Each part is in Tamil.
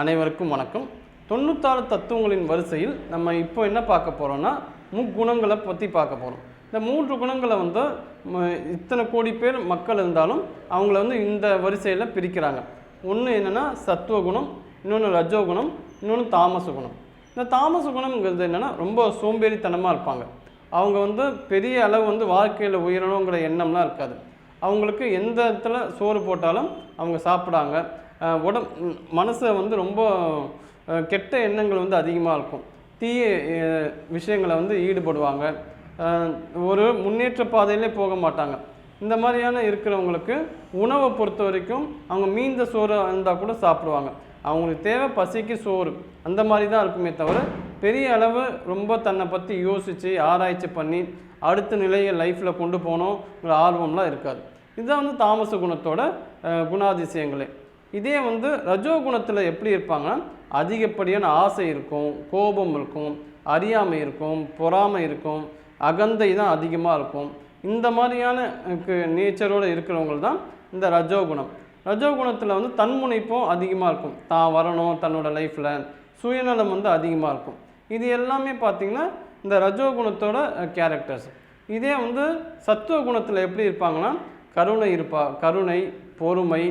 அனைவருக்கும் வணக்கம். தொண்ணூத்தாறு தத்துவங்களின் வரிசையில் நம்ம இப்போ என்ன பார்க்க போகிறோம்னா முக்குணங்களை பற்றி பார்க்க போகிறோம் இந்த மூன்று குணங்களை வந்து இத்தனை கோடி பேர் மக்கள் இருந்தாலும் அவங்கள வந்து இந்த வரிசையில் பிரிக்கிறாங்க. ஒன்று என்னென்னா சத்துவ குணம் இன்னொன்று ரஜோகுணம் இன்னொன்று தாமச குணம். இந்த தாமச குணம்ங்கிறது என்னென்னா ரொம்ப சோம்பேறித்தனமாக இருப்பாங்க. அவங்க வந்து பெரிய அளவு வந்து வாழ்க்கையில் உயரணுங்கிற எண்ணம்லாம் இருக்காது. அவங்களுக்கு எந்த இடத்துல சோறு போட்டாலும் அவங்க சாப்பிடாங்க உடம் மனசை வந்து ரொம்ப கெட்ட எண்ணங்கள் வந்து அதிகமாக இருக்கும். தீய விஷயங்களை வந்து ஈடுபடுவாங்க. ஒரு முன்னேற்ற பாதையிலே போக மாட்டாங்க. இந்த மாதிரியான இருக்கிறவங்களுக்கு உணவை பொறுத்த வரைக்கும் அவங்க மீந்த சோறு இருந்தால் கூட சாப்பிடுவாங்க. அவங்களுக்கு தேவை பசிக்கு சோறு. அந்த மாதிரி தான் இருக்குமே தவிர பெரிய அளவு ரொம்ப தன்னை பற்றி யோசித்து ஆராய்ச்சி பண்ணி அடுத்த நிலையை லைஃப்பில் கொண்டு போகணுங்கிற ஆர்வம்லாம் இருக்காது. இதுதான் வந்து தாமச குணத்தோட குணாதிசயங்களே. இதே வந்து ரஜோ குணத்தில் எப்படி இருப்பாங்கன்னா அதிகப்படியான ஆசை இருக்கும் கோபம் இருக்கும் அறியாமை இருக்கும் பொறாமை இருக்கும் அகந்தை தான் அதிகமாக இருக்கும். இந்த மாதிரியான நேச்சரோடு இருக்கிறவங்க தான் இந்த ரஜோகுணம் ரஜோகுணத்தில் வந்து தன்முனைப்பும் அதிகமாக இருக்கும். தான் வரணும் தன்னோட லைஃப்பில் சுயநலம் வந்து அதிகமாக இருக்கும். இது எல்லாமே பார்த்திங்கன்னா இந்த ரஜோகுணத்தோட கேரக்டர்ஸ் இதே வந்து சத்துவ குணத்தில் எப்படி இருப்பாங்கன்னா கருணை இருப்பா கருணை பொறுமை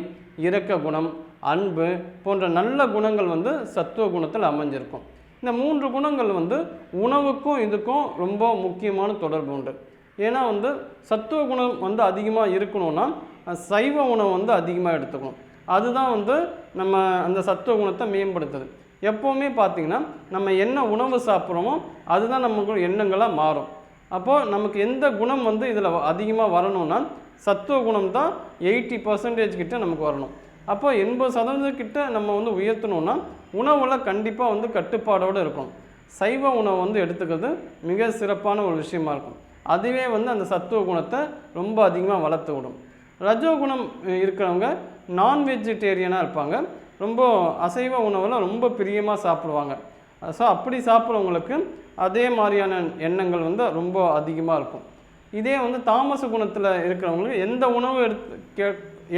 இரக்க குணம் அன்பு போன்ற நல்ல குணங்கள் வந்து சத்துவ குணத்தில் அமைஞ்சிருக்கும். இந்த மூன்று குணங்கள் வந்து உணவுக்கும் இதுக்கும் ரொம்ப முக்கியமான தொடர்பு உண்டு. ஏன்னா வந்து சத்துவ குணம் வந்து அதிகமாக இருக்கணும்னா சைவ உணவு வந்து அதிகமாக எடுத்துக்கணும். அதுதான் வந்து நம்ம அந்த சத்துவ குணத்தை மேம்படுத்துது. எப்போவுமே பார்த்தீங்கன்னா நம்ம என்ன உணவு சாப்பிட்றோமோ அதுதான் நமக்கு எண்ணங்களாக மாறும். அப்போது நமக்கு எந்த குணம் வந்து இதில் அதிகமாக வரணும்னா சத்துவ குணம் தான் எயிட்டி பர்சன்டேஜ் கிட்ட நமக்கு வரணும். அப்போ எண்பது சதவீதம் கிட்ட நம்ம வந்து உயர்த்தணும்னா உணவில் கண்டிப்பாக வந்து கட்டுப்பாடோடு இருக்கும் சைவ உணவு வந்து எடுத்துக்கிறது மிக சிறப்பான ஒரு விஷயமா இருக்கும். அதுவே வந்து அந்த சத்துவ குணத்தை ரொம்ப அதிகமாக வளர்த்து விடும். ரஜோகுணம் இருக்கிறவங்க நான் வெஜிடேரியனாக இருப்பாங்க. ரொம்ப அசைவ உணவில் ரொம்ப பிரியமாக சாப்பிடுவாங்க. ஸோ அப்படி சாப்பிட்றவங்களுக்கு அதே மாதிரியான எண்ணங்கள் வந்து ரொம்ப அதிகமாக இருக்கும். இதே வந்து தாமச குணத்தில் இருக்கிறவங்களுக்கு எந்த உணவு எடுத்து கே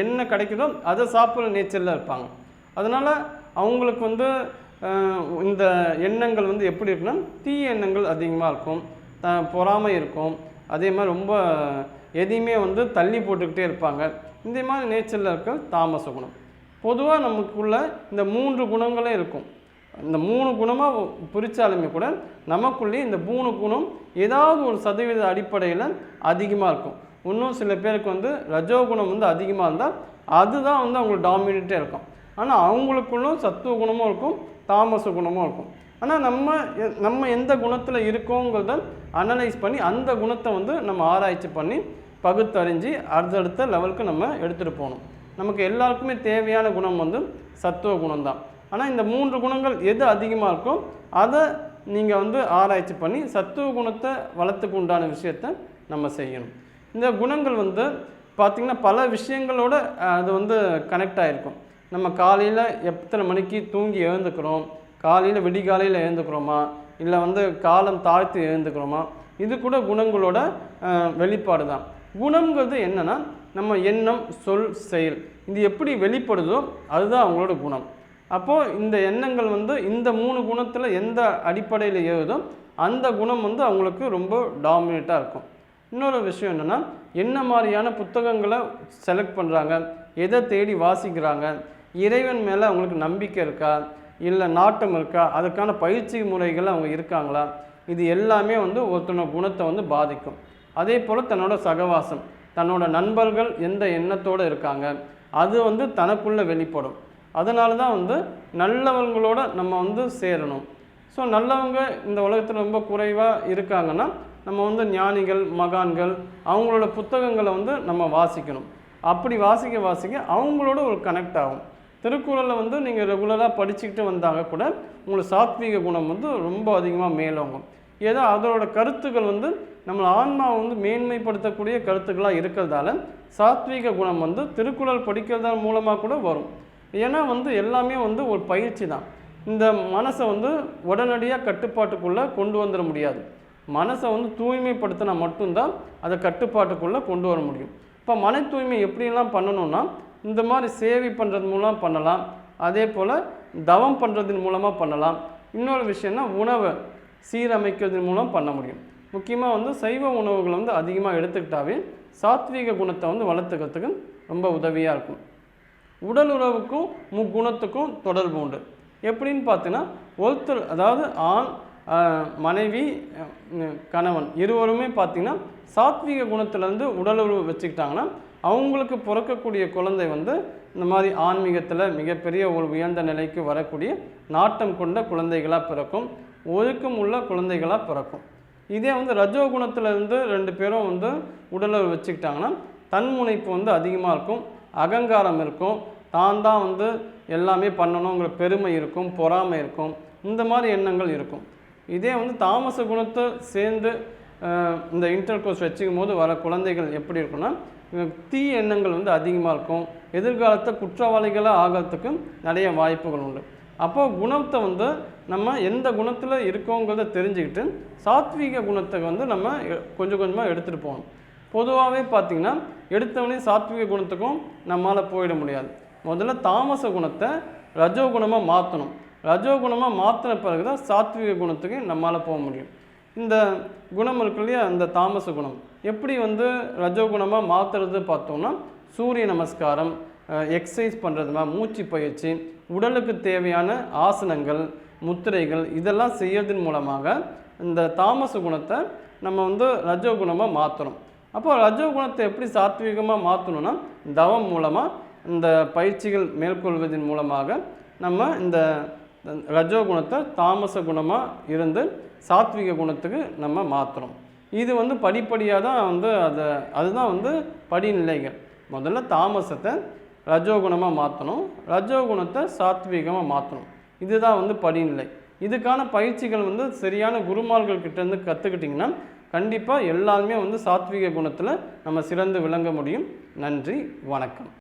என்ன கிடைக்குதோ அதை சாப்பிட்ற நேச்சரில் இருப்பாங்க. அதனால் அவங்களுக்கு வந்து இந்த எண்ணங்கள் வந்து எப்படி இருக்குன்னா தீய எண்ணங்கள் அதிகமாக இருக்கும். த பொறாமை இருக்கும். அதே மாதிரி ரொம்ப எதையுமே வந்து தள்ளி போட்டுக்கிட்டே இருப்பாங்க. இந்த மாதிரி நேச்சரில் இருக்க தாமச குணம். பொதுவாக நமக்குள்ள இந்த மூன்று குணங்களே இருக்கும். இந்த மூணு குணமாக பிரித்தாலுமே கூட நமக்குள்ளே இந்த மூணு குணம் ஏதாவது ஒரு சதவீத அடிப்படையில் அதிகமாக இருக்கும். இன்னும் சில பேருக்கு வந்து ரஜோ குணம் வந்து அதிகமாக இருந்தால் அதுதான் வந்து அவங்களுக்கு டாமினேட்டே இருக்கும். ஆனால் அவங்களுக்குள்ளும் சத்துவ குணமும் இருக்கும் தாமச குணமும் இருக்கும். ஆனால் நம்ம எ- நம்ம எந்த குணத்தில் இருக்கோங்கிறத அனலைஸ் பண்ணி அந்த குணத்தை வந்து நம்ம ஆராய்ச்சி பண்ணி பகுத்தறிஞ்சு அடுத்தடுத்த லெவலுக்கு நம்ம எடுத்துகிட்டு போகணும். நமக்கு எல்லாருக்குமே தேவையான குணம் வந்து சத்துவ குணம் தான் ஆனால் இந்த மூன்று குணங்கள் எது அதிகமாக இருக்கோ அதை நீங்கள் வந்து ஆராய்ச்சி பண்ணி சத்துவ குணத்தை வளர்த்துக்கு உண்டான விஷயத்தை நம்ம செய்யணும். இந்த குணங்கள் வந்து பார்த்திங்கன்னா பல விஷயங்களோட அது வந்து கனெக்ட் ஆகிருக்கும் நம்ம காலையில் எத்தனை மணிக்கு தூங்கி எழுந்துக்கிறோம்? காலையில் விடிகாலையில் எழுந்துக்கிறோமா? இல்லை வந்து காலம் தாழ்த்து எழுந்துக்கிறோமா? இது கூட குணங்களோட வெளிப்பாடு தான். குணங்கிறது என்னென்னா நம்ம எண்ணம் சொல் செயல். இது எப்படி வெளிப்படுதோ அதுதான் அவங்களோட குணம். அப்போது இந்த எண்ணங்கள் வந்து இந்த மூணு குணத்தில் எந்த அடிப்படையில் ஏறுதோ அந்த குணம் வந்து அவங்களுக்கு ரொம்ப டாமினேட்டாக இருக்கும். இன்னொரு விஷயம் என்னென்னா என்ன மாதிரியான புத்தகங்களை செலக்ட் பண்ணுறாங்க எதை தேடி வாசிக்கிறாங்க? இறைவன் மேலே அவங்களுக்கு நம்பிக்கை இருக்கா? இல்லை நாட்டம் இருக்கா? அதுக்கான பயிற்சி முறைகள் அவங்க இருக்காங்களா? இது எல்லாமே வந்து ஒருத்தனோட குணத்தை வந்து பாதிக்கும். அதே போல் தன்னோட சகவாசம் தன்னோட நண்பர்கள் எந்த எண்ணத்தோடு இருக்காங்க? அது வந்து தனக்குள்ளே வெளிப்படும். அதனால தான் வந்து நல்லவங்களோட நம்ம வந்து சேரணும். ஸோ நல்லவங்க இந்த உலகத்தில் ரொம்ப குறைவாக இருக்காங்கன்னா நம்ம வந்து ஞானிகள் மகான்கள் அவங்களோட புத்தகங்களை வந்து நம்ம வாசிக்கணும். அப்படி வாசிக்க வாசிக்க அவங்களோட ஒரு கனெக்ட் ஆகும். திருக்குறளில் வந்து நீங்கள் ரெகுலராக படிச்சுக்கிட்டு வந்தாங்க கூட உங்களுக்கு சாத்வீக குணம் வந்து ரொம்ப அதிகமாக மேலோங்கும். ஏதோ அதோட கருத்துக்கள் வந்து நம்ம ஆன்மாவை வந்து மேன்மைப்படுத்தக்கூடிய கருத்துக்களாக இருக்கிறதால சாத்வீக குணம் வந்து திருக்குறள் படிக்கிறதன் மூலமாக கூட வரும். ஏன்னா வந்து எல்லாமே வந்து ஒரு பயிற்சி தான். இந்த மனசை வந்து உடனடியாக கட்டுப்பாட்டுக்குள்ளே கொண்டு வந்துட முடியாது. மனசை வந்து தூய்மைப்படுத்தினா மட்டும்தான் அதை கட்டுப்பாட்டுக்குள்ளே கொண்டு வர முடியும். இப்போ மன தூய்மை எப்படிலாம் பண்ணணும்னா இந்த மாதிரி சேவை பண்ணுறது மூலம் பண்ணலாம். அதே போல் தவம் பண்ணுறதன் மூலமாக பண்ணலாம். இன்னொரு விஷயம்னா உணவை சீரமைக்கிறதன் மூலம் பண்ண முடியும். முக்கியமாக வந்து சைவ உணவுகளை வந்து அதிகமாக எடுத்துக்கிட்டாவே சாத்வீக குணத்தை வந்து வளர்த்துக்கிறதுக்கு ரொம்ப உதவியாக இருக்கும். உடல் உறவுக்கும் முக்குணத்துக்கும் தொடர்பு உண்டு. எப்படின்னு பார்த்தீங்கன்னா ஒருத்தர் அதாவது ஆண் மனைவி கணவன் இருவருமே பார்த்திங்கன்னா சாத்வீக குணத்திலேருந்து உடல் உறவு வச்சுக்கிட்டாங்கன்னா அவங்களுக்கு பிறக்கக்கூடிய குழந்தை வந்து இந்த மாதிரி ஆன்மீகத்தில் மிகப்பெரிய ஒரு உயர்ந்த நிலைக்கு வரக்கூடிய நாட்டம் கொண்ட குழந்தைகளாக பிறக்கும் ஒழுக்கம் உள்ள குழந்தைகளாக பிறக்கும். இதே வந்து ரஜோ குணத்துலேருந்து ரெண்டு பேரும் வந்து உடலை வச்சுக்கிட்டாங்கன்னா தன்முனைப்பு வந்து அதிகமாக இருக்கும் அகங்காரம் இருக்கும் தான் தான் வந்து எல்லாமே பண்ணணுங்கிற பெருமை இருக்கும் பொறாமை இருக்கும் இந்த மாதிரி எண்ணங்கள் இருக்கும். இதே வந்து தாமச குணத்தை சேர்ந்து இந்த இன்டர் கோர்ஸ் வச்சுக்கும் போது வர குழந்தைகள் எப்படி இருக்குன்னா தீ தீய எண்ணங்கள் வந்து அதிகமாக இருக்கும். எதிர்காலத்தை குற்றவாளிகளாக ஆகிறதுக்கு நிறைய வாய்ப்புகள் உண்டு. அப்போ குணத்தை வந்து நம்ம எந்த குணத்தில் இருக்கோங்கிறத தெரிஞ்சுக்கிட்டு சாத்வீக குணத்தை வந்து நம்ம கொஞ்சம் கொஞ்சமாக எடுத்துகிட்டு போகணும். பொதுவாகவே பார்த்தீங்கன்னா எடுத்தவொடனே சாத்விக குணத்துக்கும் நம்மளால் போயிட முடியாது. முதல்ல தாமச குணத்தை ரஜோ குணமாக மாற்றணும் ரஜோ குணமாக மாற்றின பிறகு தான் சாத்விக குணத்துக்கு நம்மளால் போக முடியும். இந்த குணம் இருக்கு இல்லையா அந்த தாமச குணம். எப்படி வந்து ரஜோ குணமாக மாற்றுறது பார்த்தோம்னா சூரிய நமஸ்காரம் எக்ஸசைஸ் பண்ணுறது மூச்சு பயிற்சி உடலுக்கு தேவையான ஆசனங்கள் முத்திரைகள் இதெல்லாம் செய்யறதன் மூலமாக இந்த தாமச குணத்தை நம்ம வந்து ரஜோ குணமாக அப்போ ரஜோ குணத்தை எப்படி சாத்விகமாக மாற்றணும்னா தவம் மூலமாக இந்த பயிற்சிகள் மேற்கொள்வதன் மூலமாக நம்ம இந்த ரஜோ குணத்தை தாமச குணமாக இருந்து சாத்விக குணத்துக்கு நம்ம மாற்றுறோம் இது வந்து படிப்படியாக தான் வந்து அதை அதுதான் வந்து படிநிலைகள். முதல்ல தாமசத்தை ரஜோகுணமாக மாற்றணும் ரஜோகுணத்தை சாத்விகமாக மாற்றணும் இதுதான் வந்து படிநிலை. இதுக்கான பயிற்சிகள் வந்து சரியான குருமார்கள் கிட்டேருந்து கற்றுக்கிட்டிங்கன்னா கண்டிப்பாக எல்லாருமே வந்து சாத்விக குணத்தில் நம்ம சிறந்து விளங்க முடியும். நன்றி வணக்கம்.